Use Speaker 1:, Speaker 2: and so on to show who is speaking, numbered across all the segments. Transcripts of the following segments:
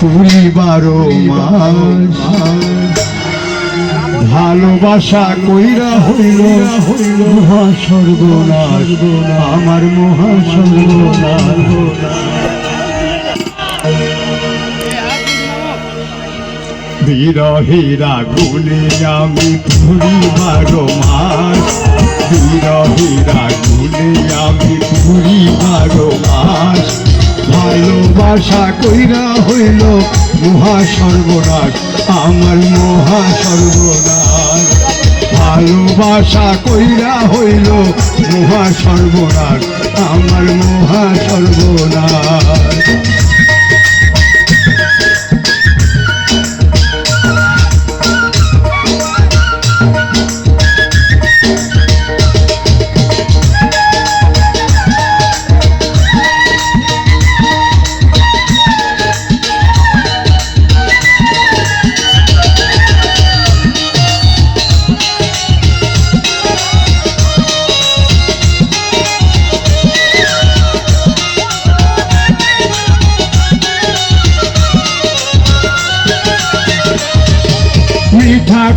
Speaker 1: তুলি বারো ভালোবাসা কইরা হইল হইল মহা সর্বনাশ আমার মহা সর্বনাশ বিরহীরা গুনে আমি ঘুরি বারো মাস। বিরহীরা গুনে আমি বারো মাস। ভালোবাসা কইরা হইল মহা সর্বনাশ আমার মহা সর্বনাশ ভালোবাসা কইরা হইল মহা সর্বনাশ আমার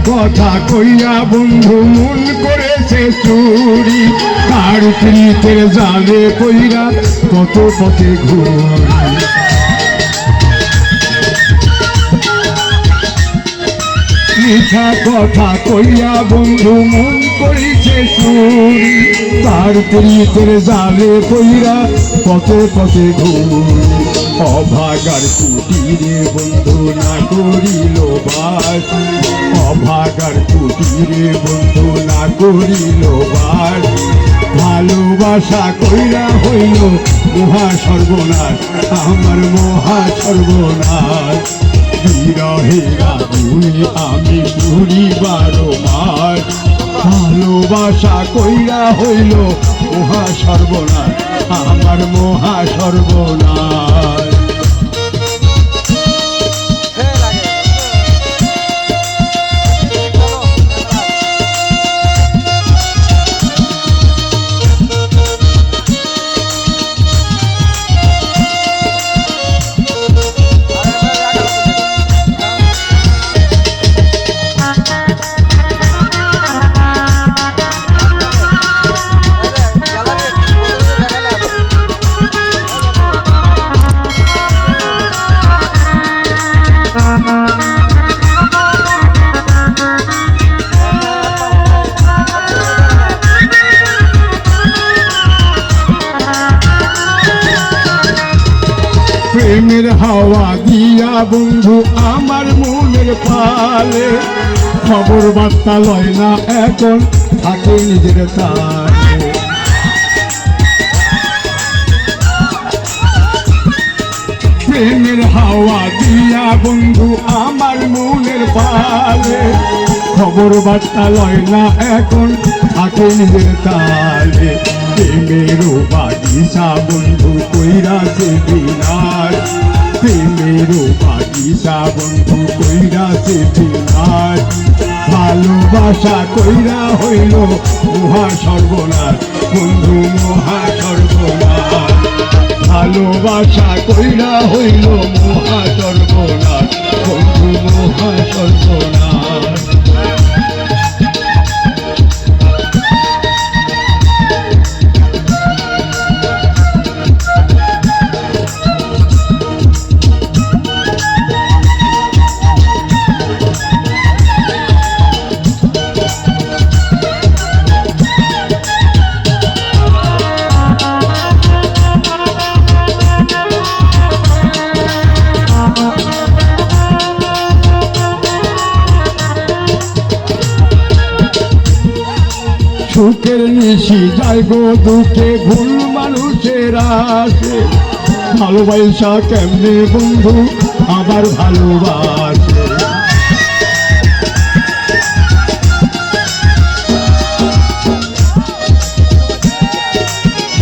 Speaker 1: কথা কইয়া বন্ধু মন করেছে চুরি। তার প্রীতের জালে কইরা কত পথে ঘুরি মিঠা কথা কইয়া বন্ধু মন করিছে চুরি তার প্রীতের জালে কইরা কত পথে ঘুরি। অভাগার কুটিরে বন্ধু না করিল বাস। অভাগার কুটিরে বন্ধু না করিল বাস। ভালোবাসা কইরা হইল মহা সর্বনাশ, আমার মহা সর্বনাশ। বিরহেরা আমি ঘুরি বারো মাস। ভালোবাসা কইরা হইল মহা সর্বনাশ আমার মহা সর্বনাশ। প্রেমের হাওয়া দিয়া বন্ধু, আমার মনের পালে। খবর বার্তা লয় না এখন, থাকে নিজের তালে প্রেমের হাওয়া দিয়া বন্ধু, আমার মনের পালে। খবর বার্তা লয় না এখন, থাকে নিজের তালে প্রেমেরও বাগিচা বন্ধু ভালোবাসা কইরা হইল মহা সর্বনাশ বন্ধু মহা সর্বনাশ ভালোবাসা কইরা হইল মহা সর্বনাশ বন্ধু মহা সর্বনাশ সুখের নিশি যায় গো দুঃখে, ভুল মানুষের আসে। ভালোবাসা কেমনে বন্ধু? আবার ভালোবাসে।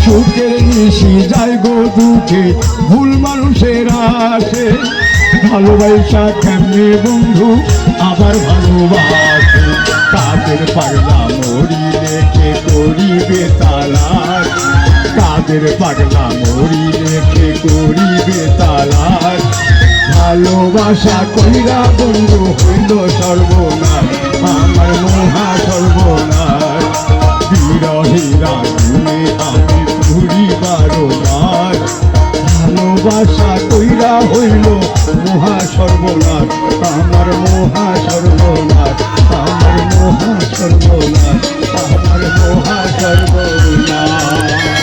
Speaker 1: সুখের নিশি যায় গো দুঃখে, ভুল মানুষের আসে। ভালোবাসা কেমনে বন্ধু? আবার ভালোবাসে। তাদের পাগলা মরি রেখে করিবে তালার তাদের পাগলা মরি রেখে করিবে তালার ভালোবাসা কইরা বন্ধু হইল সর্বনাশ। আমার মহা সর্বনাশ। সর্বনাশ আমার মহা সর্বনাশ আমার মহা সর্বনাশ আমার মহা সর্বনাশ